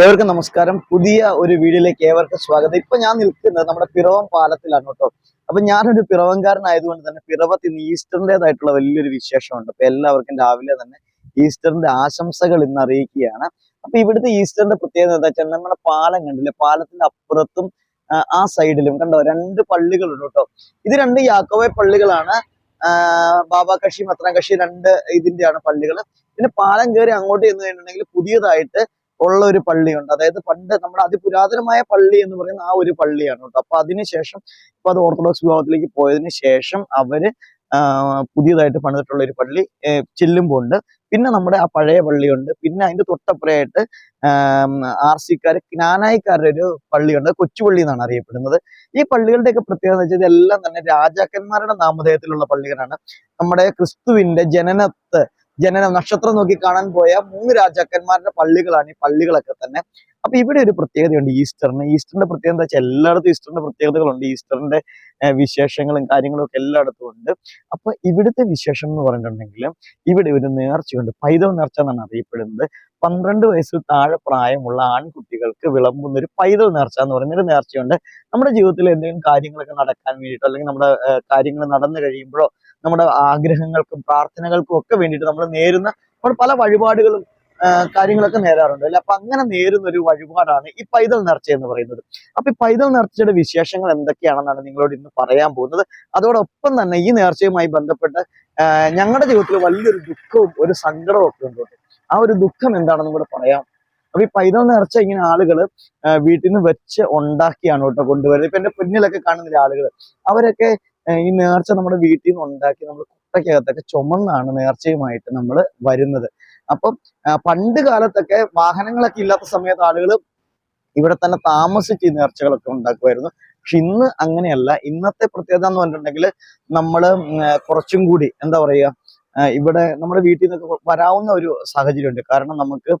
ഏവർക്കും നമസ്കാരം. പുതിയ ഒരു വീഡിയോയിലേക്ക് ഏവർക്കും സ്വാഗതം. ഇപ്പൊ ഞാൻ നിൽക്കുന്നത് നമ്മുടെ പിറവം പാലത്തിലാണ് കേട്ടോ. അപ്പൊ ഞാനൊരു പിറവംകാരനായതുകൊണ്ട് തന്നെ പിറവത്ത് ഇന്ന് ഈസ്റ്ററിന്റെതായിട്ടുള്ള വലിയൊരു വിശേഷമുണ്ട്. അപ്പൊ എല്ലാവർക്കും രാവിലെ തന്നെ ഈസ്റ്ററിന്റെ ആശംസകൾ ഇന്ന് അറിയിക്കുകയാണ്. അപ്പൊ ഇവിടുത്തെ ഈസ്റ്ററിന്റെ പ്രത്യേകത എന്താ വെച്ചാൽ നമ്മുടെ പാലം കണ്ടില്ലേ? പാലത്തിന്റെ അപ്പുറത്തും ആ, സൈഡിലും കണ്ടോ? രണ്ട് പള്ളികളുണ്ട് കേട്ടോ. ഇത് രണ്ട് യാക്കോവെ പള്ളികളാണ്. ബാബാ കക്ഷി മത്രാം കക്ഷി രണ്ട് ഇതിന്റെയാണ് പള്ളികൾ പിന്നെ പാലം കയറി അങ്ങോട്ട് ചെന്ന് കഴിഞ്ഞിട്ടുണ്ടെങ്കിൽ പുതിയതായിട്ട് ഉള്ള ഒരു പള്ളിയുണ്ട്. അതായത് പണ്ട് നമ്മുടെ അതിപുരാതനമായ പള്ളി എന്ന് പറയുന്ന ആ ഒരു പള്ളിയാണ് കേട്ടോ. അപ്പൊ അതിനുശേഷം ഇപ്പൊ അത് ഓർത്തഡോക്സ് വിഭാഗത്തിലേക്ക് പോയതിനു ശേഷം അവർ പുതിയതായിട്ട് പണിതിട്ടുള്ള ഒരു പള്ളി ചെല്ലുമ്പോൾ ഉണ്ട് പിന്നെ നമ്മുടെ ആ പഴയ പള്ളിയുണ്ട്. പിന്നെ അതിന്റെ തൊട്ടപ്പുറയായിട്ട് ആർ സിക്കാർ ജ്ഞാനായിക്കാരുടെ ഒരു പള്ളിയുണ്ട്. കൊച്ചുപള്ളി എന്നാണ് അറിയപ്പെടുന്നത്. ഈ പള്ളികളുടെയൊക്കെ പ്രത്യേകത വെച്ചാൽ ഇതെല്ലാം തന്നെ രാജാക്കന്മാരുടെ നാമധേയത്തിലുള്ള പള്ളികളാണ്. നമ്മുടെ ക്രിസ്തുവിന്റെ ജനനത്ത് ജനനം നക്ഷത്രം നോക്കി കാണാൻ പോയ മൂന്ന് രാജാക്കന്മാരുടെ പള്ളികളാണ് ഈ പള്ളികളൊക്കെ തന്നെ. അപ്പൊ ഇവിടെ ഒരു പ്രത്യേകതയുണ്ട് ഈസ്റ്ററിന്. ഈസ്റ്ററിന്റെ പ്രത്യേകത എന്താ വെച്ചാൽ എല്ലായിടത്തും ഈസ്റ്ററിന്റെ പ്രത്യേകതകളുണ്ട്. ഈസ്റ്ററിന്റെ വിശേഷങ്ങളും കാര്യങ്ങളും ഒക്കെ എല്ലായിടത്തും ഉണ്ട്. അപ്പൊ ഇവിടുത്തെ വിശേഷം എന്ന് പറഞ്ഞിട്ടുണ്ടെങ്കിൽ ഇവിടെ ഒരു നേർച്ചയുണ്ട്. പൈതവ നേർച്ച എന്നാണ് അറിയപ്പെടുന്നത്. പന്ത്രണ്ട് വയസ്സിൽ താഴെ പ്രായമുള്ള ആൺകുട്ടികൾക്ക് വിളമ്പുന്ന ഒരു പൈതൽ നേർച്ച എന്ന് പറയുന്ന ഒരു നേർച്ചയുണ്ട്. നമ്മുടെ ജീവിതത്തിൽ എന്തെങ്കിലും കാര്യങ്ങളൊക്കെ നടക്കാൻ വേണ്ടിയിട്ടോ അല്ലെങ്കിൽ നമ്മുടെ കാര്യങ്ങൾ നടന്നു കഴിയുമ്പോഴോ നമ്മുടെ ആഗ്രഹങ്ങൾക്കും പ്രാർത്ഥനകൾക്കും ഒക്കെ വേണ്ടിയിട്ട് നമ്മൾ നേരുന്ന നമ്മൾ പല വഴിപാടുകളും കാര്യങ്ങളൊക്കെ നേരാറുണ്ട്. അല്ലെ? അപ്പൊ അങ്ങനെ നേരുന്ന ഒരു വഴിപാടാണ് ഈ പൈതൽ നേർച്ച എന്ന് പറയുന്നത്. അപ്പൊ ഈ പൈതൽ നേർച്ചയുടെ വിശേഷങ്ങൾ എന്തൊക്കെയാണെന്നാണ് നിങ്ങളോട് ഇന്ന് പറയാൻ പോകുന്നത്. അതോടൊപ്പം തന്നെ ഈ നേർച്ചയുമായി ബന്ധപ്പെട്ട് ഞങ്ങളുടെ ജീവിതത്തിൽ വലിയൊരു ദുഃഖവും ഒരു സങ്കടവും ഒക്കെ ഉണ്ട് ആ ഒരു ദുഃഖം എന്താണെന്നും കൂടെ പറയാം. അപ്പൊ ഈ പൈതൽ നേർച്ച ഇങ്ങനെ ആളുകൾ വീട്ടിൽ നിന്ന് വെച്ച് ഉണ്ടാക്കിയാണ് കേട്ടോ കൊണ്ടുവരുന്നത്. ഇപ്പൊ എന്റെ പിന്നിലൊക്കെ കാണുന്ന ആളുകൾ അവരൊക്കെ ഈ നേർച്ച നമ്മുടെ വീട്ടിൽ നിന്ന് ഉണ്ടാക്കി നമ്മൾ കുട്ടയ്ക്കകത്തൊക്കെ ചുമന്നാണ് നേർച്ചയുമായിട്ട് നമ്മൾ വരുന്നത്. അപ്പം പണ്ട് കാലത്തൊക്കെ വാഹനങ്ങളൊക്കെ ഇല്ലാത്ത സമയത്ത് ആളുകൾ ഇവിടെ തന്നെ താമസിച്ച് ഈ നേർച്ചകളൊക്കെ ഉണ്ടാക്കുമായിരുന്നു. പക്ഷെ ഇന്ന് അങ്ങനെയല്ല. ഇന്നത്തെ പ്രത്യേകത എന്ന് പറഞ്ഞിട്ടുണ്ടെങ്കിൽ നമ്മൾ കുറച്ചും കൂടി എന്താ പറയുക ഇവിടെ നമ്മുടെ വീട്ടിൽ നിന്നൊക്കെ വരാവുന്ന ഒരു സാഹചര്യമുണ്ട്. കാരണം നമുക്ക്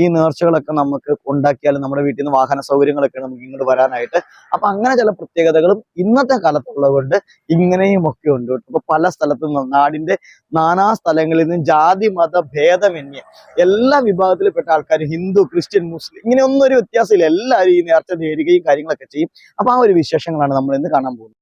ഈ നേർച്ചകളൊക്കെ നമുക്ക് ഉണ്ടാക്കിയാൽ നമ്മുടെ വീട്ടിൽ നിന്ന് വാഹന സൗകര്യങ്ങളൊക്കെ നമുക്ക് ഇങ്ങോട്ട് വരാനായിട്ട്. അപ്പൊ അങ്ങനെ ചില പ്രത്യേകതകളും ഇന്നത്തെ കാലത്തുള്ളതുകൊണ്ട് ഇങ്ങനെയും ഒക്കെ ഉണ്ട്. ഇപ്പൊ പല സ്ഥലത്തു നിന്നും നാടിന്റെ നാനാ സ്ഥലങ്ങളിൽ നിന്നും ജാതി മത ഭേദമന്യേ എല്ലാ വിഭാഗത്തിൽപ്പെട്ട ആൾക്കാർ ഹിന്ദു ക്രിസ്ത്യൻ മുസ്ലിം ഇങ്ങനെ ഒന്നും ഒരു വ്യത്യാസമില്ല. എല്ലാവരും ഈ നേർച്ച നേരുകയും കാര്യങ്ങളൊക്കെ ചെയ്യും. അപ്പൊ ആ ഒരു വിശേഷങ്ങളാണ് നമ്മൾ ഇന്ന് കാണാൻ പോകുന്നത്.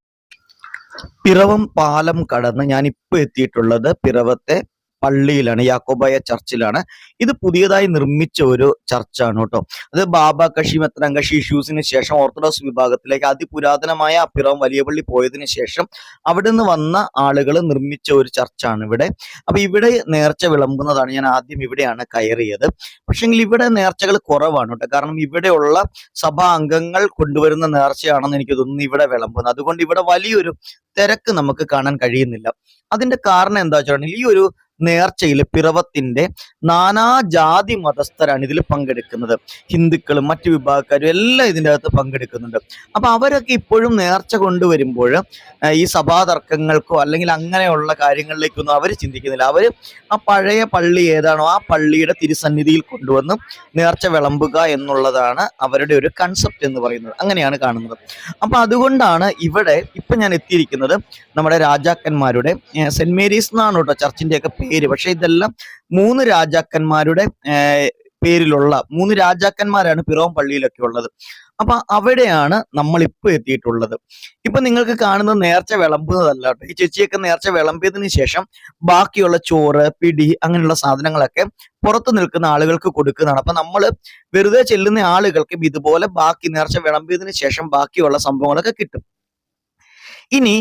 പിറവം പാലം കടന്ന് ഞാൻ എത്തിയിട്ടുള്ളത് പിറവത്തെ പള്ളിയിലാണ് യാക്കോബായ ചർച്ചിലാണ്. ഇത് പുതിയതായി നിർമ്മിച്ച ഒരു ചർച്ചാണ് കേട്ടോ. അത് ബാബ കഷി മെത്രങ്കഷി ഇഷ്യൂസിന് ശേഷം ഓർത്തഡോക്സ് വിഭാഗത്തിലേക്ക് അതിപുരാതനമായ അപ്പിറം വലിയ പള്ളി പോയതിനു ശേഷം അവിടെ നിന്ന് വന്ന ആളുകൾ നിർമ്മിച്ച ഒരു ചർച്ചാണ് ഇവിടെ. അപ്പൊ ഇവിടെ നേർച്ച വിളമ്പുന്നതാണ് ഞാൻ ആദ്യം ഇവിടെയാണ് കയറിയത്. പക്ഷെങ്കിൽ ഇവിടെ നേർച്ചകൾ കുറവാണ് കേട്ടോ. കാരണം ഇവിടെയുള്ള സഭാ അംഗങ്ങൾ കൊണ്ടുവരുന്ന നേർച്ചയാണെന്ന് എനിക്ക് തോന്നുന്നു ഇവിടെ വിളമ്പുന്നത്. അതുകൊണ്ട് ഇവിടെ വലിയൊരു തിരക്ക് നമുക്ക് കാണാൻ കഴിയുന്നില്ല. അതിന്റെ കാരണം എന്താ വെച്ചിട്ടുണ്ടെങ്കിൽ ഈ ഒരു നേർച്ചയിൽ പിറവത്തിന്റെ നാനാ ജാതി മതസ്ഥരാണ് ഇതിൽ പങ്കെടുക്കുന്നത്. ഹിന്ദുക്കളും മറ്റു വിഭാഗക്കാരും എല്ലാം ഇതിന്റെ അകത്ത് പങ്കെടുക്കുന്നുണ്ട്. അപ്പൊ അവരൊക്കെ ഇപ്പോഴും നേർച്ച കൊണ്ടുവരുമ്പോൾ ഈ സഭാതർക്കങ്ങൾക്കോ അല്ലെങ്കിൽ അങ്ങനെയുള്ള കാര്യങ്ങളിലേക്കൊന്നും അവർ ചിന്തിക്കുന്നില്ല. അവർ ആ പഴയ പള്ളി ഏതാണോ ആ പള്ളിയുടെ തിരുസന്നിധിയിൽ കൊണ്ടുവന്ന് നേർച്ച വിളമ്പുക എന്നുള്ളതാണ് അവരുടെ ഒരു കൺസെപ്റ്റ് എന്ന് പറയുന്നത്. അങ്ങനെയാണ് കാണുന്നത്. അപ്പൊ അതുകൊണ്ടാണ് ഇവിടെ ഇപ്പൊ ഞാൻ എത്തിയിരിക്കുന്നത് നമ്മുടെ രാജാക്കന്മാരുടെ സെന്റ് മേരീസ് എന്നാണ് കേട്ടോ ചർച്ചിന്റെ ഒക്കെ പേര്. പക്ഷെ ഇതെല്ലാം മൂന്ന് രാജാക്കന്മാരുടെ പേരിലുള്ള മൂന്ന് രാജാക്കന്മാരാണ് പിറവം പള്ളിയിലൊക്കെ ഉള്ളത്. അപ്പൊ അവിടെയാണ് നമ്മൾ ഇപ്പൊ എത്തിയിട്ടുള്ളത്. ഇപ്പൊ നിങ്ങൾക്ക് കാണുന്നത് നേർച്ച വിളമ്പുന്നതല്ല ഈ ചേച്ചിയൊക്കെ നേർച്ച വിളമ്പിയതിന് ശേഷം ബാക്കിയുള്ള ചോറ് പിടി അങ്ങനെയുള്ള സാധനങ്ങളൊക്കെ പുറത്തു നിൽക്കുന്ന ആളുകൾക്ക് കൊടുക്കുന്നതാണ്. അപ്പൊ നമ്മൾ വെറുതെ ചെല്ലുന്ന ആളുകൾക്കും ഇതുപോലെ ബാക്കി നേർച്ച വിളമ്പിയതിന് ശേഷം ബാക്കിയുള്ള സംഭവങ്ങളൊക്കെ കിട്ടും. ഇനി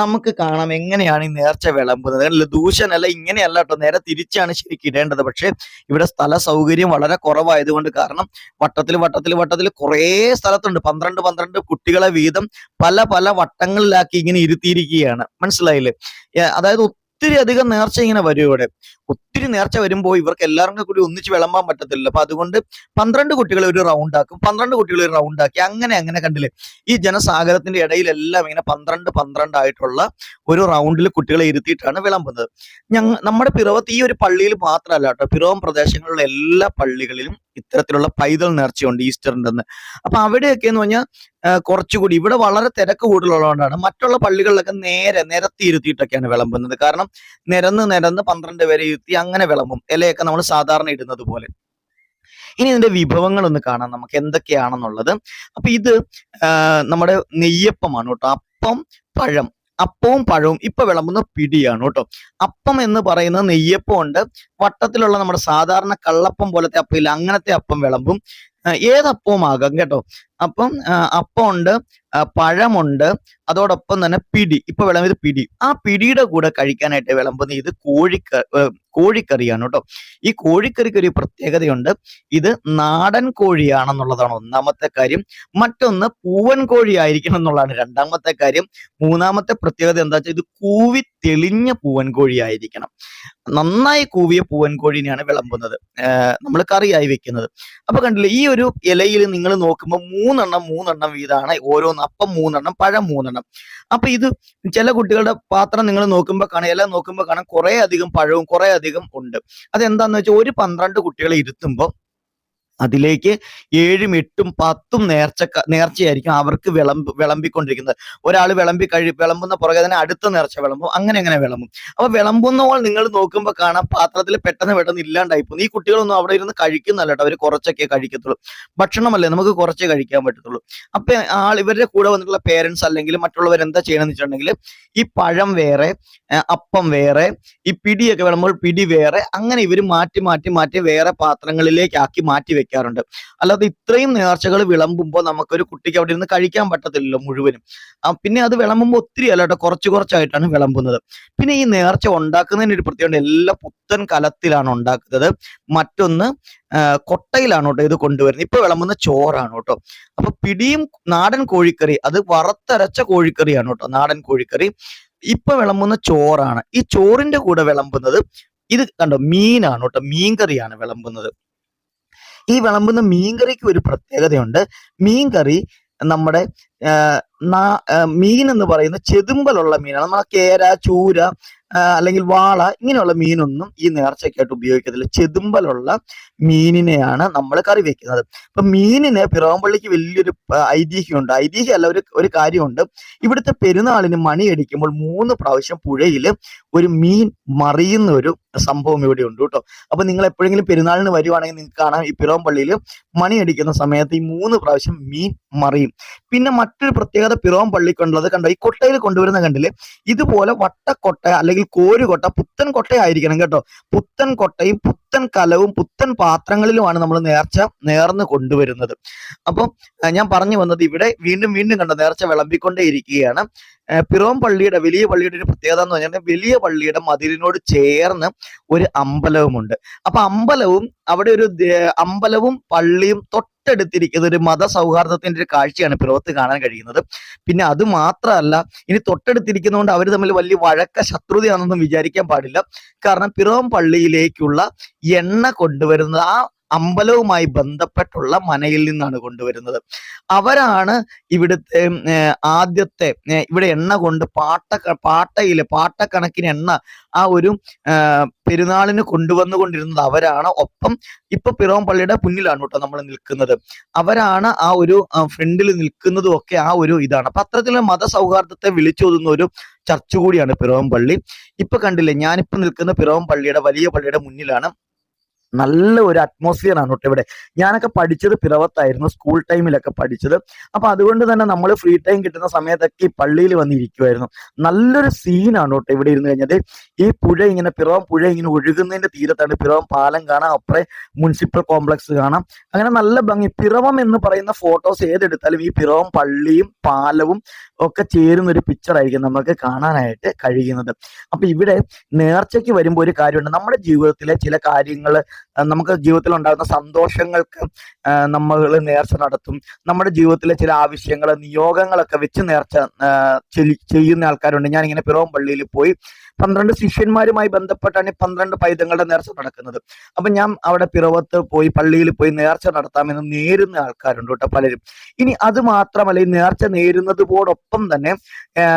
നമുക്ക് കാണാം എങ്ങനെയാണ് ഈ നേർച്ച വിളമ്പുന്നത്. അല്ല ദൂഷനല്ല ഇങ്ങനെയല്ല കേട്ടോ. നേരെ തിരിച്ചാണ് ശരിക്കും ഇടേണ്ടത്. പക്ഷേ ഇവിടെ സ്ഥല സൗകര്യം വളരെ കുറവായതുകൊണ്ട് കാരണം വട്ടത്തിൽ വട്ടത്തിൽ വട്ടത്തിൽ കുറേ സ്ഥലത്തുണ്ട്. പന്ത്രണ്ട് പന്ത്രണ്ട് കുട്ടികളെ വീതം പല പല വട്ടങ്ങളിലാക്കി ഇങ്ങനെ ഇരുത്തിയിരിക്കുകയാണ്. മനസ്സിലായില്ലേ? അതായത് ഒത്തിരി അധികം നേർച്ച ഇങ്ങനെ വരും ഇവിടെ. ഒത്തിരി നേർച്ച വരുമ്പോൾ ഇവർക്ക് എല്ലാവർക്കും കൂടി ഒന്നിച്ച് വിളമ്പാൻ പറ്റത്തില്ല അപ്പൊ അതുകൊണ്ട് പന്ത്രണ്ട് കുട്ടികളെ ഒരു റൗണ്ട് ആക്കും. പന്ത്രണ്ട് കുട്ടികളെ ഒരു റൗണ്ട് ആക്കി. അങ്ങനെ അങ്ങനെ കണ്ടില്ലേ? ഈ ജനസാഗരത്തിന്റെ ഇടയിലെല്ലാം ഇങ്ങനെ പന്ത്രണ്ട് പന്ത്രണ്ട് ആയിട്ടുള്ള ഒരു റൗണ്ടിൽ കുട്ടികളെ ഇരുത്തിയിട്ടാണ് വിളമ്പുന്നത്. ഞങ്ങ നമ്മുടെ പിറവത്ത് ഈ ഒരു പള്ളിയിൽ മാത്രമല്ല കേട്ടോ. പിറവം പ്രദേശങ്ങളിലുള്ള എല്ലാ പള്ളികളിലും ഇത്തരത്തിലുള്ള പൈതൽ നേർച്ചയുണ്ട് ഈസ്റ്ററിന്റെ അന്ന് അപ്പൊ അവിടെയൊക്കെ എന്ന് പറഞ്ഞാൽ കുറച്ചുകൂടി ഇവിടെ വളരെ തിരക്ക് കൂടുതലുള്ളതുകൊണ്ടാണ് മറ്റുള്ള പള്ളികളിലൊക്കെ നേരെ നിരത്തി ഇരുത്തിയിട്ടൊക്കെയാണ് വിളമ്പുന്നത്. കാരണം നിരന്ന് നിരന്ന് പന്ത്രണ്ട് വരെ ഇരുത്തി അങ്ങനെ വിളമ്പും. ഇലയൊക്കെ നമ്മൾ സാധാരണ ഇടുന്നത് പോലെ. ഇനി ഇതിന്റെ വിഭവങ്ങൾ ഒന്ന് കാണാം. നമുക്ക് എന്തൊക്കെയാണെന്നുള്ളത്. അപ്പൊ ഇത് നമ്മുടെ നെയ്യപ്പമാണ് കേട്ടോ. അപ്പം പഴം. അപ്പവും പഴവും ഇപ്പൊ വിളമ്പുന്ന പിടിയാണ് കേട്ടോ. അപ്പം എന്ന് പറയുന്ന നെയ്യപ്പം ഉണ്ട് വട്ടത്തിലുള്ള നമ്മുടെ സാധാരണ കള്ളപ്പം പോലത്തെ അപ്പം ഇല്ല അങ്ങനത്തെ അപ്പം വിളമ്പും. ഏതപ്പവും ആകാം കേട്ടോ. അപ്പം അപ്പമുണ്ട് പഴമുണ്ട് അതോടൊപ്പം തന്നെ പിടി. ഇപ്പൊ വിളമ്പിയത് പിടി. ആ പിടിയുടെ കൂടെ കഴിക്കാനായിട്ട് വിളമ്പുന്ന ഇത് കോഴിക്ക കോഴിക്കറിയാണ് കേട്ടോ. ഈ കോഴിക്കറിക്ക് ഒരു പ്രത്യേകതയുണ്ട്. ഇത് നാടൻ കോഴിയാണെന്നുള്ളതാണ് ഒന്നാമത്തെ കാര്യം. മറ്റൊന്ന് പൂവൻ കോഴി ആയിരിക്കണം എന്നുള്ളതാണ് രണ്ടാമത്തെ കാര്യം. മൂന്നാമത്തെ പ്രത്യേകത എന്താ വെച്ചാൽ ഇത് കൂവി തെളിഞ്ഞ പൂവൻ കോഴി ആയിരിക്കണം നന്നായി കൂവിയ പൂവൻ കോഴിനെയാണ് വിളമ്പുന്നത്. നമ്മൾ കറിയായി വെക്കുന്നത്. അപ്പൊ കണ്ടില്ലേ ഈ ഒരു ഇലയിൽ നിങ്ങൾ നോക്കുമ്പോൾ മൂന്നെണ്ണം മൂന്നെണ്ണം വീതമാണ് ഓരോന്ന് അപ്പം മൂന്നെണ്ണം പഴം മൂന്നെണ്ണം. അപ്പൊ ഇത് ചില കുട്ടികളുടെ പാത്രം നിങ്ങൾ നോക്കുമ്പോൾ കാണാം ഇല നോക്കുമ്പോൾ കാണാം കുറെ അധികം പഴവും കുറെ അധികം ഉണ്ട്. അതെന്താന്ന് വെച്ചാൽ ഒരു പന്ത്രണ്ട് കുട്ടികളെ ഇരുത്തുമ്പോൾ അതിലേക്ക് ഏഴും എട്ടും പത്തും നേർച്ച നേർച്ചയായിരിക്കും അവർക്ക് വിളമ്പ് വിളമ്പിക്കൊണ്ടിരിക്കുന്നത്. ഒരാൾ വിളമ്പി കഴി വിളമ്പുന്ന പുറകെ തന്നെ അടുത്ത നേർച്ച വിളമ്പും. അങ്ങനെ അങ്ങനെ വിളമ്പും. അപ്പൊ വിളമ്പുന്നവൾ നിങ്ങൾ നോക്കുമ്പോൾ കാണാം പാത്രത്തിൽ പെട്ടെന്ന് പെട്ടെന്ന് ഇല്ലാണ്ടായി പോകും ഈ കുട്ടികളൊന്നും അവിടെ ഇരുന്ന് കഴിക്കുന്നല്ല കേട്ടോ. അവർ കുറച്ചൊക്കെ കഴിക്കത്തുള്ളൂ. ഭക്ഷണമല്ലേ? നമുക്ക് കുറച്ചേ കഴിക്കാൻ പറ്റത്തുള്ളൂ. അപ്പൊ ആൾ ഇവരുടെ കൂടെ വന്നിട്ടുള്ള പേരൻസ് അല്ലെങ്കിൽ മറ്റുള്ളവർ എന്താ ചെയ്യണമെന്ന് വെച്ചിട്ടുണ്ടെങ്കിൽ ഈ പഴം വേറെ അപ്പം വേറെ ഈ പിടിയൊക്കെ വിളമ്പുമ്പോൾ പിടി വേറെ അങ്ങനെ ഇവർ മാറ്റി മാറ്റി മാറ്റി വേറെ പാത്രങ്ങളിലേക്കാക്കി മാറ്റി മാറ്റി വെക്കാറുണ്ട് അല്ലാതെ ഇത്രയും നേർച്ചകൾ വിളമ്പുമ്പോൾ നമുക്കൊരു കുട്ടിക്ക് അവിടെ ഇരുന്ന് കഴിക്കാൻ പറ്റത്തില്ലല്ലോ മുഴുവനും. പിന്നെ അത് വിളമ്പുമ്പോൾ ഒത്തിരി അല്ല കേട്ടോ കുറച്ച് കുറച്ചായിട്ടാണ് വിളമ്പുന്നത്. പിന്നെ ഈ നേർച്ച ഉണ്ടാക്കുന്നതിന് ഒരു പ്രത്യേകത എല്ലാ പുത്തൻ കലത്തിലാണ് ഉണ്ടാക്കുന്നത്. മറ്റൊന്ന് കൊട്ടയിലാണ് കേട്ടോ ഇത് കൊണ്ടുവരുന്നത്. ഇപ്പൊ വിളമ്പുന്ന ചോറാണ് കേട്ടോ. അപ്പൊ പിടിയും നാടൻ കോഴിക്കറി അത് വറുത്തരച്ച കോഴിക്കറിയാണ് കേട്ടോ നാടൻ കോഴിക്കറി. ഇപ്പൊ വിളമ്പുന്ന ചോറാണ്. ഈ ചോറിന്റെ കൂടെ വിളമ്പുന്നത് ഇത് കണ്ടോ മീനാണ് കേട്ടോ മീൻകറിയാണ് വിളമ്പുന്നത്. ഈ വിളമ്പുന്ന മീൻകറിക്ക് ഒരു പ്രത്യേകതയുണ്ട്. മീൻകറി നമ്മുടെ മീൻ എന്ന് പറയുന്ന ചെതുമ്പലുള്ള മീനാണ്. നമ്മളെ കേര ചൂര അല്ലെങ്കിൽ വാള ഇങ്ങനെയുള്ള മീനൊന്നും ഈ നേർച്ചയ്ക്കായിട്ട് ഉപയോഗിക്കത്തില്ല. ചെതുമ്പലുള്ള മീനിനെയാണ് നമ്മൾ കറി വെക്കുന്നത്. അപ്പൊ മീനിന് പിറവമ്പള്ളിക്ക് വലിയൊരു ഐതിഹ്യമുണ്ട്. ഐതിഹ്യമല്ല ഒരു ഒരു കാര്യമുണ്ട്. ഇവിടുത്തെ പെരുന്നാളിന് മണിയടിക്കുമ്പോൾ മൂന്ന് പ്രാവശ്യം പുഴയിൽ ഒരു മീൻ മറിയുന്ന ഒരു സംഭവം ഇവിടെ ഉണ്ട് കേട്ടോ. അപ്പൊ നിങ്ങൾ എപ്പോഴെങ്കിലും പെരുന്നാളിന് വരുവാണെങ്കിൽ നിങ്ങൾക്ക് കാണാം. ഈ പിറവമ്പള്ളിയിൽ മണിയടിക്കുന്ന സമയത്ത് ഈ മൂന്ന് പ്രാവശ്യം മീൻ മറിയും. പിന്നെ മറ്റൊരു പ്രത്യേകത പിറവം പള്ളിക്കുള്ളത് കണ്ടോ? ഈ കൊട്ടയിൽ കൊണ്ടുവരുന്ന കണ്ടില്ലേ? ഇതുപോലെ വട്ടക്കൊട്ട അല്ലെങ്കിൽ കോരുകൊട്ട പുത്തൻ കൊട്ടയായിരിക്കണം കേട്ടോ. പുത്തൻ കൊട്ടയും പുത്തൻ കലവും പുത്തൻ പാത്രങ്ങളിലുമാണ് നമ്മൾ നേർച്ച നേർന്ന് കൊണ്ടുവരുന്നത്. അപ്പം ഞാൻ പറഞ്ഞു വന്നത് ഇവിടെ വീണ്ടും വീണ്ടും കണ്ടോ നേർച്ച വിളമ്പിക്കൊണ്ടേ ഇരിക്കുകയാണ് പിറവം പള്ളിയുടെ വലിയ പള്ളിയുടെ ഒരു പ്രത്യേകത എന്ന് പറഞ്ഞാൽ വലിയ പള്ളിയുടെ മതിലിനോട് ചേർന്ന് ഒരു അമ്പലവുമുണ്ട്. അപ്പൊ അമ്പലവും അവിടെ ഒരു അമ്പലവും പള്ളിയും തൊട്ടടുത്തിരിക്കുന്ന ഒരു മത സൗഹാർദ്ദത്തിന്റെ ഒരു കാഴ്ചയാണ് പിറവത്ത് കാണാൻ കഴിയുന്നത്. പിന്നെ അത് മാത്രമല്ല ഇനി തൊട്ടടുത്തിരിക്കുന്നതുകൊണ്ട് അവർ തമ്മിൽ വലിയ വഴക്ക ശത്രുതയാണെന്നൊന്നും വിചാരിക്കാൻ പാടില്ല. കാരണം പിറവം പള്ളിയിലേക്കുള്ള എണ്ണ കൊണ്ടുവരുന്നത് ആ അമ്പലവുമായി ബന്ധപ്പെട്ടുള്ള മനയിൽ നിന്നാണ് കൊണ്ടുവരുന്നത്. അവരാണ് ഇവിടുത്തെ ആദ്യത്തെ ഇവിടെ എണ്ണ കൊണ്ട് പാട്ട പാട്ടയിൽ പാട്ടക്കണക്കിന് എണ്ണ ആ ഒരു പെരുന്നാളിന് കൊണ്ടുവന്നുകൊണ്ടിരുന്നത് അവരാണ്. ഒപ്പം ഇപ്പൊ പിറവം പള്ളിയുടെ മുന്നിലാണ് കേട്ടോ നമ്മൾ നിൽക്കുന്നത്. അവരാണ് ആ ഒരു ഫ്രണ്ടിൽ നിൽക്കുന്നതും ഒക്കെ ആ ഒരു ഇതാണ്. അപ്പൊ അത്തരത്തിലുള്ള മതസൗഹാർദ്ദത്തെ വിളിച്ചോതുന്ന ഒരു ചർച്ച കൂടിയാണ് പിറവം പള്ളി. ഇപ്പൊ കണ്ടില്ലേ ഞാനിപ്പോ നിൽക്കുന്ന പിറവം പള്ളിയുടെ വലിയ പള്ളിയുടെ മുന്നിലാണ്. നല്ല ഒരു അറ്റ്മോസ്ഫിയർ ആണ് കേട്ടോ ഇവിടെ. ഞാനൊക്കെ പഠിച്ചത് പിറവത്തായിരുന്നു സ്കൂൾ ടൈമിലൊക്കെ പഠിച്ചത്. അപ്പൊ അതുകൊണ്ട് തന്നെ നമ്മൾ ഫ്രീ ടൈം കിട്ടുന്ന സമയത്തൊക്കെ ഈ പള്ളിയിൽ വന്നിരിക്കുമായിരുന്നു നല്ലൊരു സീനാണ് കേട്ടോ ഇവിടെ ഇരുന്ന് കഴിഞ്ഞത്. ഈ പുഴ ഇങ്ങനെ പിറവം പുഴ ഇങ്ങനെ ഒഴുകുന്നതിന്റെ തീരത്താണ്. പിറവം പാലം കാണാം അപ്പുറേ മുനിസിപ്പൽ കോംപ്ലക്സ് കാണാം. അങ്ങനെ നല്ല ഭംഗി. പിറവം എന്ന് പറയുന്ന ഫോട്ടോസ് ഏതെടുത്താലും ഈ പിറവം പള്ളിയും പാലവും ഒക്കെ ചേരുന്ന ഒരു പിക്ചർ ആയിരിക്കും നമുക്ക് കാണാനായിട്ട് കഴിയുന്നത്. അപ്പൊ ഇവിടെ നേർച്ചയ്ക്ക് വരുമ്പോൾ ഒരു കാര്യമുണ്ട്. നമ്മുടെ ജീവിതത്തിലെ ചില കാര്യങ്ങൾ നമുക്ക് ജീവിതത്തിൽ ഉണ്ടാകുന്ന സന്തോഷങ്ങൾക്ക് നമ്മൾ നേർച്ച നടത്തും. നമ്മുടെ ജീവിതത്തിലെ ചില ആവശ്യങ്ങൾ നിയോഗങ്ങളൊക്കെ വെച്ച് നേർച്ച ചെയ്യുന്ന ആൾക്കാരുണ്ട്. ഞാൻ ഇങ്ങനെ പിറവം പള്ളിയിൽ പോയി പന്ത്രണ്ട് ശിഷ്യന്മാരുമായി ബന്ധപ്പെട്ടാണ് ഈ പന്ത്രണ്ട് പൈതങ്ങളുടെ നേർച്ച നടക്കുന്നത്. അപ്പൊ ഞാൻ അവിടെ പിറവത്ത് പോയി പള്ളിയിൽ പോയി നേർച്ച നടത്താമെന്ന് നേരുന്ന ആൾക്കാരുണ്ട് കേട്ടോ പലരും. ഇനി അത് മാത്രമല്ല ഈ നേർച്ച നേരുന്നതോടൊപ്പം തന്നെ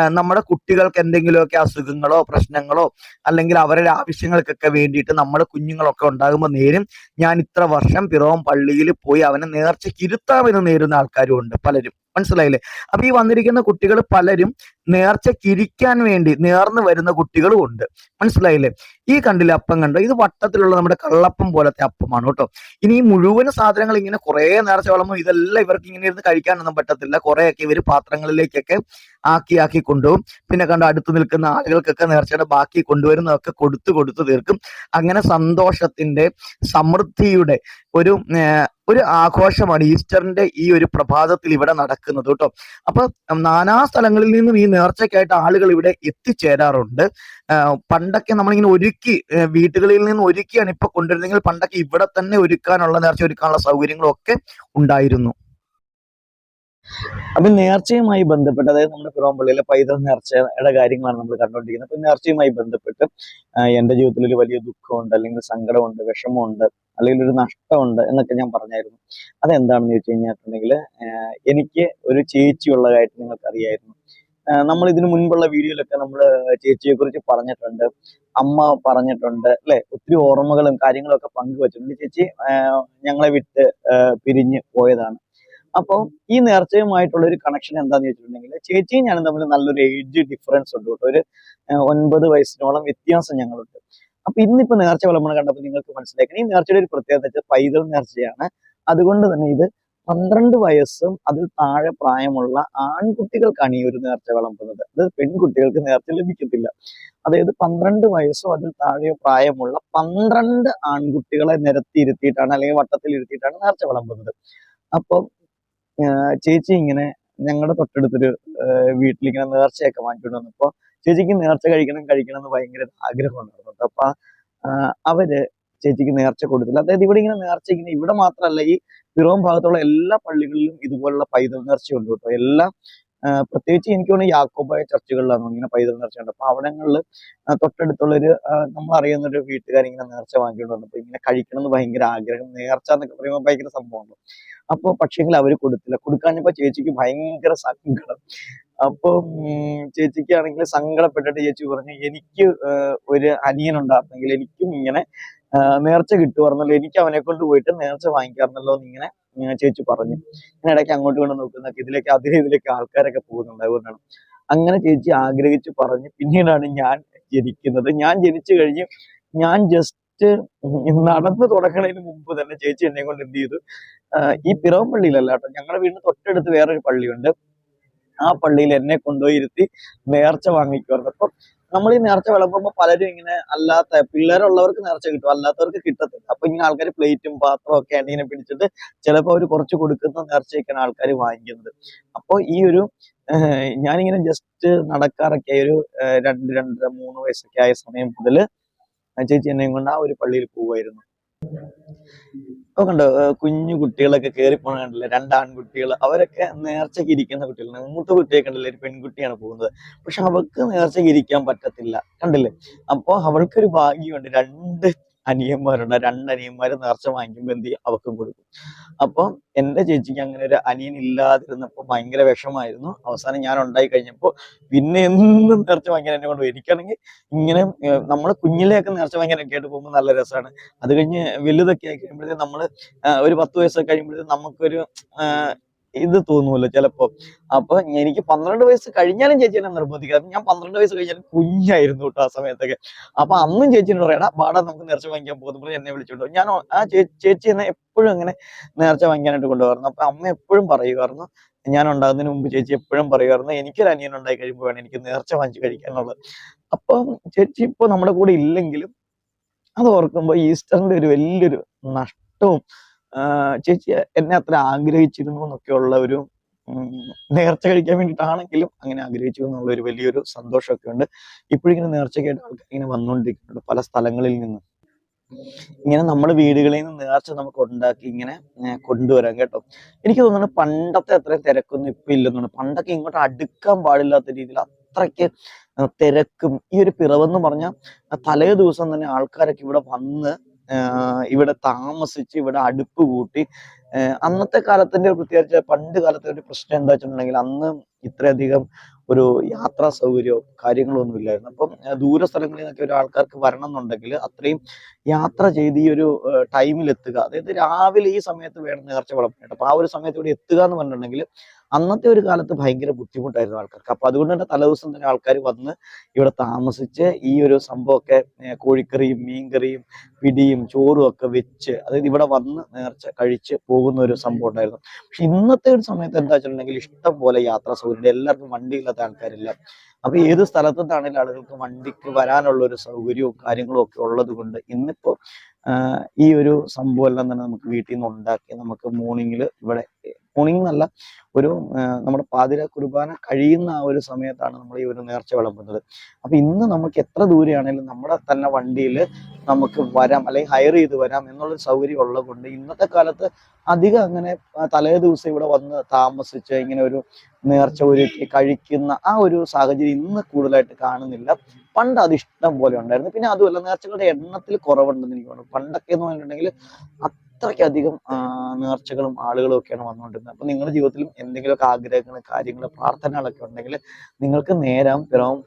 നമ്മുടെ കുട്ടികൾക്ക് എന്തെങ്കിലുമൊക്കെ അസുഖങ്ങളോ പ്രശ്നങ്ങളോ അല്ലെങ്കിൽ അവരുടെ ആവശ്യങ്ങൾക്കൊക്കെ വേണ്ടിയിട്ട് നമ്മുടെ കുഞ്ഞുങ്ങളൊക്കെ ഉണ്ടാകുമ്പോൾ നേരും ഞാൻ ഇത്ര വർഷം പിറവം പള്ളിയിൽ പോയി അവനെ നേർച്ചയ്ക്ക് ഇരുത്താമെന്ന് നേരുന്ന ആൾക്കാരും ഉണ്ട് പലരും. മനസ്സിലായില്ലേ? അപ്പൊ ഈ വന്നിരിക്കുന്ന കുട്ടികൾ പലരും നേർച്ചക്കിരിക്കാൻ വേണ്ടി നേർന്ന് വരുന്ന കുട്ടികളും ഉണ്ട്. മനസ്സിലായില്ലേ? ഈ കണ്ടില്ല അപ്പം കണ്ടോ? ഇത് വട്ടത്തിലുള്ള നമ്മുടെ കള്ളപ്പം പോലത്തെ അപ്പമാണ് കേട്ടോ. ഇനി ഈ മുഴുവൻ സാധനങ്ങൾ ഇങ്ങനെ കുറെ നേർച്ച വിളമ്പും ഇതെല്ലാം ഇവർക്ക് ഇങ്ങനെ ഇരുന്ന് കഴിക്കാനൊന്നും പറ്റത്തില്ല. കുറെയൊക്കെ ഇവർ പാത്രങ്ങളിലേക്കൊക്കെ ആക്കി ആക്കി കൊണ്ടുപോകും. പിന്നെ കണ്ടോ അടുത്ത് നിൽക്കുന്ന ആളുകൾക്കൊക്കെ നേർച്ചയുടെ ബാക്കി കൊണ്ടുവരുന്നതൊക്കെ കൊടുത്തു കൊടുത്തു തീർക്കും. അങ്ങനെ സന്തോഷത്തിന്റെ സമൃദ്ധിയുടെ ഒരു ഒരു ആഘോഷമാണ് ഈസ്റ്ററിന്റെ ഈ ഒരു പ്രഭാതത്തിൽ ഇവിടെ നടക്കുന്നത് കേട്ടോ. അപ്പൊ നാനാ സ്ഥലങ്ങളിൽ നിന്നും ഈ നേർച്ചയ്ക്കായിട്ട് ആളുകൾ ഇവിടെ എത്തിച്ചേരാറുണ്ട്. പണ്ടൊക്കെ നമ്മളിങ്ങനെ ഒരുക്കി വീടുകളിൽ നിന്ന് ഒരുക്കിയാണ് ഇപ്പൊ കൊണ്ടുവരുന്നെങ്കിൽ പണ്ടൊക്കെ ഇവിടെ തന്നെ ഒരുക്കാനുള്ള നേർച്ച ഒരുക്കാനുള്ള സൗകര്യങ്ങളൊക്കെ ഉണ്ടായിരുന്നു. അപ്പൊ നേർച്ചയുമായി ബന്ധപ്പെട്ട് അതായത് നമ്മുടെ പിറവമ്പള്ളിയിലെ പൈതൃ നേർച്ചയുടെ കാര്യങ്ങളാണ് നമ്മൾ കണ്ടുകൊണ്ടിരിക്കുന്നത്. അപ്പൊ നേർച്ചയുമായി ബന്ധപ്പെട്ട് എന്റെ ജീവിതത്തിൽ ഒരു വലിയ ദുഃഖമുണ്ട് അല്ലെങ്കിൽ സങ്കടമുണ്ട് വിഷമമുണ്ട്. അല്ലെങ്കിൽ ഒരു നഷ്ടമുണ്ട് എന്നൊക്കെ ഞാൻ പറഞ്ഞായിരുന്നു. അതെന്താണെന്ന് ചോദിച്ചു കഴിഞ്ഞിട്ടുണ്ടെങ്കിൽ എനിക്ക് ഒരു ചേച്ചി ഉള്ളതായിട്ട് നിങ്ങൾക്ക് അറിയായിരുന്നു നമ്മൾ ഇതിനു മുൻപുള്ള വീഡിയോയിലൊക്കെ നമ്മൾ ചേച്ചിയെ കുറിച്ച് പറഞ്ഞിട്ടുണ്ട് അമ്മ പറഞ്ഞിട്ടുണ്ട് അല്ലെ? ഒത്തിരി ഓർമ്മകളും കാര്യങ്ങളും ഒക്കെ പങ്കുവച്ചിട്ടുണ്ട്. ചേച്ചി ഞങ്ങളെ വിട്ട് പിരിഞ്ഞ് പോയതാണ്. അപ്പോൾ ഈ നേർച്ചയുമായിട്ടുള്ള ഒരു കണക്ഷൻ എന്താന്ന് ചോദിച്ചിട്ടുണ്ടെങ്കിൽ ചേച്ചിയും ഞാനും തമ്മിൽ നല്ലൊരു ഏജ് ഡിഫറൻസ് ഉണ്ട് കേട്ടോ. ഒരു ഒൻപത് വയസ്സിനോളം വ്യത്യാസം ഞങ്ങളുണ്ട്. അപ്പൊ ഇന്നിപ്പോ നേർച്ച വിളമ്പണം കണ്ടപ്പോൾ നിങ്ങൾക്ക് മനസ്സിലാക്കണം ഈ നേർച്ചയുടെ ഒരു പ്രത്യേകത പൈതൽ നേർച്ചയാണ്. അതുകൊണ്ട് തന്നെ ഇത് പന്ത്രണ്ട് വയസ്സും അതിൽ താഴെ പ്രായമുള്ള ആൺകുട്ടികൾക്കാണ് ഈ ഒരു നേർച്ച വിളമ്പുന്നത്. അത് പെൺകുട്ടികൾക്ക് നേർച്ച ലഭിക്കത്തില്ല. അതായത് പന്ത്രണ്ട് വയസ്സോ അതിൽ താഴെയോ പ്രായമുള്ള പന്ത്രണ്ട് ആൺകുട്ടികളെ നിരത്തി നിരത്തിയിരുത്തിയിട്ടാണ് അല്ലെങ്കിൽ വട്ടത്തിൽ ഇരുത്തിയിട്ടാണ് നേർച്ച വിളമ്പുന്നത്. അപ്പം ചേച്ചി ഇങ്ങനെ ഞങ്ങളുടെ തൊട്ടടുത്തൊരു വീട്ടിലിങ്ങനെ നേർച്ചയൊക്കെ വാങ്ങിക്കൊണ്ട് വന്നപ്പോ ചേച്ചിക്ക് നേർച്ച കഴിക്കണം കഴിക്കണം എന്ന് ഭയങ്കര ആഗ്രഹം ഉണ്ടായിരുന്നു കേട്ടോ. അപ്പൊ അവർ ചേച്ചിക്ക് നേർച്ച കൊടുത്തില്ല അതായത് ഇവിടെ ഇങ്ങനെ നേർച്ച ഇങ്ങനെ ഇവിടെ മാത്രമല്ല ഈ പിറവം ഭാഗത്തുള്ള എല്ലാ പള്ളികളിലും ഇതുപോലുള്ള പൈതൽ നേർച്ചയുണ്ട് കേട്ടോ എല്ലാ പ്രത്യേകിച്ച് എനിക്ക് തോന്നുന്നു യാക്കോബായ ചർച്ചുകളിലാണ് ഇങ്ങനെ പൈതൽ നേർച്ചയുണ്ട്. അപ്പൊ അവിടങ്ങളിൽ തൊട്ടടുത്തുള്ള ഒരു നമ്മൾ അറിയുന്ന ഒരു വീട്ടുകാർ ഇങ്ങനെ നേർച്ച വാങ്ങിക്കൊണ്ട് വന്നപ്പോ ഇങ്ങനെ കഴിക്കണം എന്ന് ഭയങ്കര ആഗ്രഹം നേർച്ച എന്നൊക്കെ പറയുമ്പോൾ ഭയങ്കര സംഭവമാണ് അപ്പൊ പക്ഷേങ്കിൽ അവർ കൊടുത്തില്ല. കൊടുക്കാഞ്ഞപ്പോ ചേച്ചിക്ക് ഭയങ്കര സങ്കടം. അപ്പൊ ചേച്ചിക്ക് ചേച്ചിക്കാണെങ്കിൽ സങ്കടപ്പെട്ടിട്ട് ചേച്ചി പറഞ്ഞു എനിക്ക് ഒരു അനിയൻ ഉണ്ടായിരുന്നെങ്കിൽ എനിക്കും ഇങ്ങനെ നേർച്ച കിട്ടുമായിരുന്നല്ലോ. എനിക്ക് അവനെ കൊണ്ട് പോയിട്ട് നേർച്ച വാങ്ങിക്കാറുണ്ടല്ലോ എന്ന് ഇങ്ങനെ ഇങ്ങനെ ചേച്ചി പറഞ്ഞു. ഞാൻ ഇടയ്ക്ക് അങ്ങോട്ട് കൊണ്ട് നോക്കുന്നൊക്കെ ഇതിലേക്ക് അതിലെ ഇതിലേക്ക് ആൾക്കാരൊക്കെ പോകുന്നുണ്ട് അതുകൊണ്ടാണ്. അങ്ങനെ ചേച്ചി ആഗ്രഹിച്ച് പറഞ്ഞ് പിന്നീടാണ് ഞാൻ ജനിക്കുന്നത്. ഞാൻ ജനിച്ചു കഴിഞ്ഞ് ഞാൻ ജസ്റ്റ് നടന്നു തുടങ്ങുന്നതിന് മുമ്പ് തന്നെ ചേച്ചി എന്നെ കൊണ്ട് എന്ത് ചെയ്തു? ഈ പിറവം പള്ളിയിലല്ല കേട്ടോ. ഞങ്ങളുടെ വീടിന് തൊട്ടടുത്ത് വേറൊരു പള്ളിയുണ്ട്. ആ പള്ളിയിൽ എന്നെ കൊണ്ടുപോയി ഇരുത്തി നേർച്ച വാങ്ങിക്കുമായിരുന്നു. അപ്പം നമ്മൾ ഈ നേർച്ച വിളമ്പുമ്പോൾ പലരും ഇങ്ങനെ അല്ലാത്ത പിള്ളേരുള്ളവർക്ക് നേർച്ച കിട്ടും അല്ലാത്തവർക്ക് കിട്ടത്തില്ല. അപ്പൊ ഇങ്ങനെ ആൾക്കാർ പ്ലേറ്റും പാത്രവും ഒക്കെ ആയിട്ട് ഇങ്ങനെ പിടിച്ചിട്ട് ചിലപ്പോൾ അവർ കുറച്ച് കൊടുക്കുന്ന നേർച്ചയൊക്കെയാണ് ആൾക്കാർ വാങ്ങിക്കുന്നത്. അപ്പോൾ ഈ ഒരു ഞാനിങ്ങനെ ജസ്റ്റ് നടക്കാറൊക്കെ ഒരു രണ്ട് രണ്ടര മൂന്ന് വയസ്സൊക്കെ ആയ സമയം മുതൽ ചേച്ചി എന്നെയും കൊണ്ട് ആ ഒരു പള്ളിയിൽ പോവുമായിരുന്നു ഇപ്പൊ കണ്ടോ കുഞ്ഞു കുട്ടികളൊക്കെ കയറി പോണ കണ്ടില്ലേ രണ്ട് ആൺകുട്ടികൾ അവരൊക്കെ നേർച്ചയ്ക്ക് ഇരിക്കുന്ന കുട്ടികളാണ് മൂത്ത കുട്ടിയെ കണ്ടില്ലേ ഒരു പെൺകുട്ടിയാണ് പോകുന്നത്. പക്ഷെ അവൾക്ക് നേർച്ചയ്ക്ക് ഇരിക്കാൻ പറ്റത്തില്ല. കണ്ടില്ലേ? അപ്പൊ അവൾക്കൊരു ഭാഗ്യമുണ്ട്. രണ്ട് അനിയന്മാരുണ്ട്. ആ രണ്ട് അനിയന്മാര് നേർച്ച വാങ്ങിക്കുമ്പോൾ എന്ത് ചെയ്യും? അവർക്കും കൊടുക്കും. അപ്പൊ എന്റെ ചേച്ചിക്ക് അങ്ങനെ ഒരു അനിയൻ ഇല്ലാതിരുന്നപ്പോ ഭയങ്കര വിഷമായിരുന്നു. അവസാനം ഞാൻ ഉണ്ടായി കഴിഞ്ഞപ്പോ പിന്നെ എന്നും നേർച്ച വാങ്ങിക്കാൻ എന്നെ കൊണ്ട്. എനിക്കാണെങ്കിൽ ഇങ്ങനെ നമ്മൾ കുഞ്ഞിലെയൊക്കെ നേർച്ച വാങ്ങിക്കാനൊക്കെ ആയിട്ട് പോകുമ്പോൾ നല്ല രസമാണ് അത് കഴിഞ്ഞ് വലുതൊക്കെ ആയി കഴിയുമ്പോഴത്തേക്കും നമ്മൾ ആ, ഒരു പത്ത് വയസ്സൊക്കെ കഴിയുമ്പോഴത്തേക്കും നമുക്കൊരു ഇത് തോന്നുമല്ലോ ചിലപ്പോ. അപ്പൊ എനിക്ക് പന്ത്രണ്ട് വയസ്സ് കഴിഞ്ഞാലും ചേച്ചി എന്നെ നിർബന്ധിക്കാറ് ഞാൻ പന്ത്രണ്ട് വയസ്സ് കഴിഞ്ഞാലും കുഞ്ഞായിരുന്നു കേട്ടോ ആ സമയത്തൊക്കെ. അപ്പൊ അന്നും ചേച്ചിനോട് പറയടാ പാടാ നമുക്ക് നേർച്ച വാങ്ങിക്കാൻ പോകുന്നു പറഞ്ഞു എന്നെ വിളിച്ചോണ്ടോ ഞാൻ ആ ചേച്ചി എന്നെ എപ്പോഴും അങ്ങനെ നേർച്ച വാങ്ങിക്കാനായിട്ട് കൊണ്ടുപോകാറുണ്ട്. അപ്പൊ അമ്മ എപ്പോഴും പറയുമായിരുന്നു ഞാൻ ഉണ്ടാകുന്നതിന് മുമ്പ് ചേച്ചി എപ്പോഴും പറയുമായിരുന്നു എനിക്കൊരു അനിയൻ ഉണ്ടായി കഴിയുമ്പോൾ വേണം എനിക്ക് നേർച്ച വാങ്ങിച്ചു കഴിക്കാനുള്ളത്. അപ്പം ചേച്ചി ഇപ്പൊ നമ്മുടെ കൂടെ ഇല്ലെങ്കിലും അത് ഓർക്കുമ്പോൾ ഈസ്റ്ററിന്റെ ഒരു വലിയൊരു നഷ്ടവും ചേച്ചി എന്നെ അത്ര ആഗ്രഹിച്ചിരുന്നു എന്നൊക്കെയുള്ള ഒരു നേർച്ച കഴിക്കാൻ വേണ്ടിയിട്ടാണെങ്കിലും അങ്ങനെ ആഗ്രഹിച്ചു എന്നുള്ള ഒരു വലിയൊരു സന്തോഷമൊക്കെ ഉണ്ട്. ഇപ്പോഴിങ്ങനെ നേർച്ചയ്ക്കായിട്ട് ആൾക്കാർ ഇങ്ങനെ വന്നുകൊണ്ടിരിക്കുന്നുണ്ട് പല സ്ഥലങ്ങളിൽ നിന്ന്. ഇങ്ങനെ നമ്മുടെ വീടുകളിൽ നിന്ന് നേർച്ച നമുക്ക് ഉണ്ടാക്കി ഇങ്ങനെ കൊണ്ടുവരാം കേട്ടോ. എനിക്ക് തോന്നുന്നു പണ്ടത്തെ അത്രയും തിരക്കൊന്നും ഇപ്പൊ ഇല്ലെന്നാണ് പണ്ടൊക്കെ ഇങ്ങോട്ട് അടുക്കാൻ പാടില്ലാത്ത രീതിയിൽ അത്രയ്ക്ക് തിരക്കും ഈ ഒരു പിറവെന്ന് പറഞ്ഞാൽ തലേ ദിവസം തന്നെ ആൾക്കാരൊക്കെ ഇവിടെ വന്ന് ഇവിടെ താമസിച്ച് ഇവിടെ അടുപ്പ് കൂട്ടി. അന്നത്തെ കാലത്തിന്റെ പ്രത്യേകിച്ച് പണ്ട് കാലത്തെ ഒരു പ്രശ്നം എന്താ വെച്ചിട്ടുണ്ടെങ്കിൽ അന്ന് ഇത്രയധികം ഒരു യാത്രാ സൗകര്യമോ കാര്യങ്ങളോ ഒന്നും ഇല്ലായിരുന്നു. അപ്പം ദൂര സ്ഥലങ്ങളിൽ നിന്നൊക്കെ ഒരു ആൾക്കാർക്ക് വരണം എന്നുണ്ടെങ്കിൽ അത്രയും യാത്ര ചെയ്ത് ഈ ഒരു ടൈമിൽ എത്തുക. അതായത് രാവിലെ ഈ സമയത്ത് വേണം നേർച്ച വിളമ്പാനായിട്ട് അപ്പൊ ആ ഒരു സമയത്ത് ഇവിടെ എത്തുക എന്ന് പറഞ്ഞിട്ടുണ്ടെങ്കിൽ അന്നത്തെ ഒരു കാലത്ത് ഭയങ്കര ബുദ്ധിമുട്ടായിരുന്നു ആൾക്കാർക്ക്. അപ്പൊ അതുകൊണ്ട് തന്നെ തലേദിവസം തന്നെ ആൾക്കാർ വന്ന് ഇവിടെ താമസിച്ച് ഈ ഒരു സംഭവമൊക്കെ കോഴിക്കറിയും മീൻകറിയും പിടിയും ചോറും ഒക്കെ വെച്ച് അതായത് ഇവിടെ വന്ന് നേർച്ച കഴിച്ച് പോകുന്ന ഒരു സംഭവം ഉണ്ടായിരുന്നു. പക്ഷെ ഇന്നത്തെ ഒരു സമയത്ത് എന്താ വെച്ചിട്ടുണ്ടെങ്കിൽ ഇഷ്ടം പോലെ യാത്രാ സൗകര്യം എല്ലാവർക്കും വണ്ടിയില്ലാത്ത ആൾക്കാരില്ല. അപ്പൊ ഏത് സ്ഥലത്തു നിന്നാണെങ്കിലും ആളുകൾക്ക് വണ്ടിക്ക് വരാനുള്ള ഒരു സൗകര്യവും കാര്യങ്ങളും ഒക്കെ ഉള്ളത് കൊണ്ട് ഇന്നിപ്പോ ഈ ഒരു സംഭവം എല്ലാം തന്നെ നമുക്ക് വീട്ടിൽ നിന്ന് ഉണ്ടാക്കി നമുക്ക് മോർണിംഗിൽ ഇവിടെ മോർണിംഗ് എന്നല്ല ഒരു നമ്മുടെ പാതിര കുർബാന കഴിയുന്ന ആ ഒരു സമയത്താണ് നമ്മൾ ഈ ഒരു നേർച്ച വിളമ്പുന്നത്. അപ്പൊ ഇന്ന് നമുക്ക് എത്ര ദൂരെയാണെങ്കിലും നമ്മുടെ തന്നെ വണ്ടിയിൽ നമുക്ക് വരാം അല്ലെങ്കിൽ ഹയർ ചെയ്ത് വരാം എന്നുള്ളൊരു സൗകര്യം ഉള്ളത് കൊണ്ട് ഇന്നത്തെ കാലത്ത് അധികം അങ്ങനെ തലേ ദിവസം ഇവിടെ വന്ന് താമസിച്ച് ഇങ്ങനെ ഒരു നേർച്ച ഒരുക്കി കഴിക്കുന്ന ആ ഒരു സാഹചര്യം ഇന്ന് കൂടുതലായിട്ട് കാണുന്നില്ല. പണ്ട് അതിഷ്ടം പോലെ ഉണ്ടായിരുന്നു. പിന്നെ അതുമല്ല നേർച്ചകളുടെ എണ്ണത്തിൽ കുറവുണ്ടെന്ന് എനിക്ക് തോന്നുന്നു. പണ്ടൊക്കെ എന്ന് പറഞ്ഞിട്ടുണ്ടെങ്കിൽ അത്രയ്ക്കധികം നേർച്ചകളും ആളുകളും ഒക്കെയാണ് വന്നുകൊണ്ടിരുന്നത്. അപ്പൊ നിങ്ങളുടെ ജീവിതത്തിലും എന്തെങ്കിലുമൊക്കെ ആഗ്രഹങ്ങൾ കാര്യങ്ങൾ പ്രാർത്ഥനകളൊക്കെ ഉണ്ടെങ്കിൽ നിങ്ങൾക്ക് നേരം പിറവും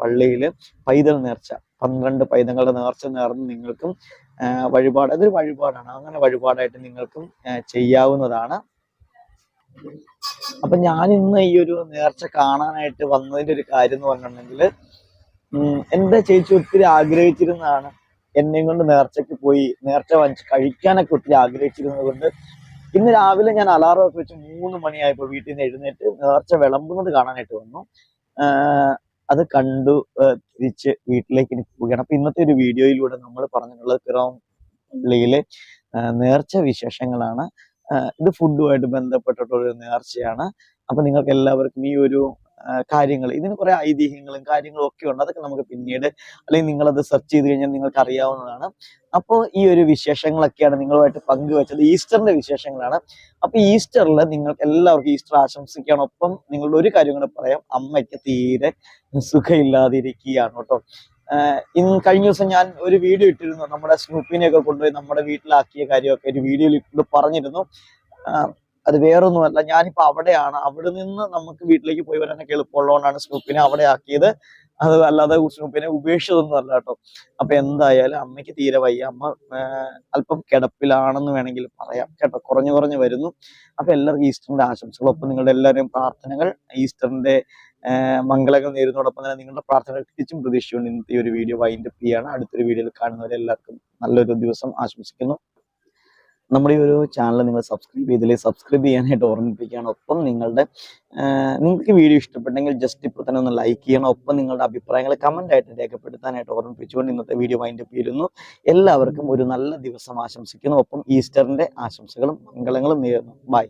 പള്ളിയിൽ പൈതൽ നേർച്ച പന്ത്രണ്ട് പൈതങ്ങളുടെ നേർച്ച നേർന്ന് നിങ്ങൾക്കും വഴിപാട് അതൊരു വഴിപാടാണ്. അങ്ങനെ വഴിപാടായിട്ട് നിങ്ങൾക്കും ചെയ്യാവുന്നതാണ്. അപ്പൊ ഞാൻ ഇന്ന് ഈ ഒരു നേർച്ച കാണാനായിട്ട് വന്നതിന്റെ ഒരു കാര്യം എന്ന് പറഞ്ഞിട്ടുണ്ടെങ്കിൽ എന്റെ ചേച്ചി ഒത്തിരി ആഗ്രഹിച്ചിരുന്നതാണ്? എന്നെയും കൊണ്ട് നേർച്ചയ്ക്ക് പോയി നേർച്ച വാങ്ങിച്ച് കഴിക്കാനൊക്കെ ഒത്തിരി ആഗ്രഹിച്ചിരുന്നത് കൊണ്ട് ഇന്ന് രാവിലെ ഞാൻ അലാറം ഒക്കെ വെച്ച് മൂന്ന് മണിയായപ്പോൾ വീട്ടിൽ നിന്ന് എഴുന്നേറ്റ് നേർച്ച വിളമ്പുന്നത് കാണാനായിട്ട് വന്നു. അത് കണ്ടു തിരിച്ച് വീട്ടിലേക്ക് ഇനി പോവുകയാണ്. അപ്പൊ ഇന്നത്തെ ഒരു വീഡിയോയിലൂടെ നമ്മൾ പറഞ്ഞിട്ടുള്ളത് പിറവം പള്ളിയിലെ നേർച്ച വിശേഷങ്ങളാണ്. ഇത് ഫുഡുമായിട്ട് ബന്ധപ്പെട്ടിട്ടുള്ള ഒരു നേർച്ചയാണ്. അപ്പൊ നിങ്ങൾക്ക് എല്ലാവർക്കും ഈ ഒരു കാര്യങ്ങൾ ഇതിന് കുറെ ഐതിഹ്യങ്ങളും കാര്യങ്ങളും ഒക്കെ ഉണ്ട്. അതൊക്കെ നമുക്ക് പിന്നീട് അല്ലെങ്കിൽ നിങ്ങളത് സെർച്ച് ചെയ്ത് കഴിഞ്ഞാൽ നിങ്ങൾക്ക് അറിയാവുന്നതാണ്. അപ്പോൾ ഈ ഒരു വിശേഷങ്ങളൊക്കെയാണ് നിങ്ങളുമായിട്ട് പങ്കുവച്ചത്. ഈസ്റ്ററിന്റെ വിശേഷങ്ങളാണ്. അപ്പൊ ഈസ്റ്ററിൽ നിങ്ങൾക്ക് എല്ലാവർക്കും ഈസ്റ്റർ ആശംസിക്കുകയാണ്. ഒപ്പം നിങ്ങളുടെ ഒരു കാര്യം കൂടെ പറയാം. അമ്മയ്ക്ക് തീരെ സുഖമില്ലാതിരിക്കുകയാണ് കേട്ടോ. ഇന്ന് കഴിഞ്ഞ ദിവസം ഞാൻ ഒരു വീഡിയോ ഇട്ടിരുന്നു. നമ്മുടെ സ്നൂപ്പിനെയൊക്കെ കൊണ്ടുപോയി നമ്മുടെ വീട്ടിലാക്കിയ കാര്യമൊക്കെ ഒരു വീഡിയോയിൽ പറഞ്ഞിരുന്നു. അത് വേറൊന്നുമല്ല. ഞാനിപ്പോ അവിടെയാണ്. അവിടെ നിന്ന് നമുക്ക് വീട്ടിലേക്ക് പോയി വരാനൊക്കെ എളുപ്പമുള്ളതുകൊണ്ടാണ് സ്നൂപ്പിനെ അവിടെ ആക്കിയത്. അത് അല്ലാതെ സ്നൂപ്പിനെ ഉപേക്ഷിച്ചതൊന്നും അല്ല കേട്ടോ. അപ്പൊ എന്തായാലും അമ്മയ്ക്ക് തീരെ വയ്യ. അമ്മ അല്പം കിടപ്പിലാണെന്ന് വേണമെങ്കിൽ പറയാം കേട്ടോ. കുറഞ്ഞു കുറഞ്ഞു വരുന്നു. അപ്പൊ എല്ലാവർക്കും ഈസ്റ്ററിന്റെ ആശംസകൾ ഒപ്പം നിങ്ങളുടെ എല്ലാവരുടെയും പ്രാർത്ഥനകൾ ഈസ്റ്ററിന്റെ മംഗളങ്ങൾ നേരുന്നതോടൊപ്പം തന്നെ നിങ്ങളുടെ പ്രാർത്ഥനകൾ തിരിച്ചും പ്രതീക്ഷിച്ചുകൊണ്ട് ഇന്നത്തെ ഒരു വീഡിയോ വൈൻഡപ്പ് ചെയ്യാണ്. അടുത്തൊരു വീഡിയോയിൽ കാണുന്നവരെല്ലാവർക്കും നല്ലൊരു ദിവസം ആശംസിക്കുന്നു. നമ്മുടെ ഈ ഒരു ചാനൽ നിങ്ങൾ സബ്സ്ക്രൈബ് ചെയ്തില്ലേ? സബ്സ്ക്രൈബ് ചെയ്യാനായിട്ട് ഓർമ്മിപ്പിക്കുകയാണ്. ഒപ്പം നിങ്ങളുടെ നിങ്ങൾക്ക് വീഡിയോ ഇഷ്ടപ്പെട്ടെങ്കിൽ ജസ്റ്റ് ഇപ്പോൾ തന്നെ ഒന്ന് ലൈക്ക് ചെയ്യണം. ഒപ്പം നിങ്ങളുടെ അഭിപ്രായങ്ങൾ കമന്റ് ആയിട്ട് രേഖപ്പെടുത്താനായിട്ട് ഓർമ്മിപ്പിച്ചുകൊണ്ട് ഇന്നത്തെ വീഡിയോ വൈൻഡപ്പ് ചെയ്യുന്നു. എല്ലാവർക്കും ഒരു നല്ല ദിവസം ആശംസിക്കുന്നു. ഒപ്പം ഈസ്റ്ററിന്റെ ആശംസകളും മംഗളങ്ങളും നേരുന്നു. ബൈ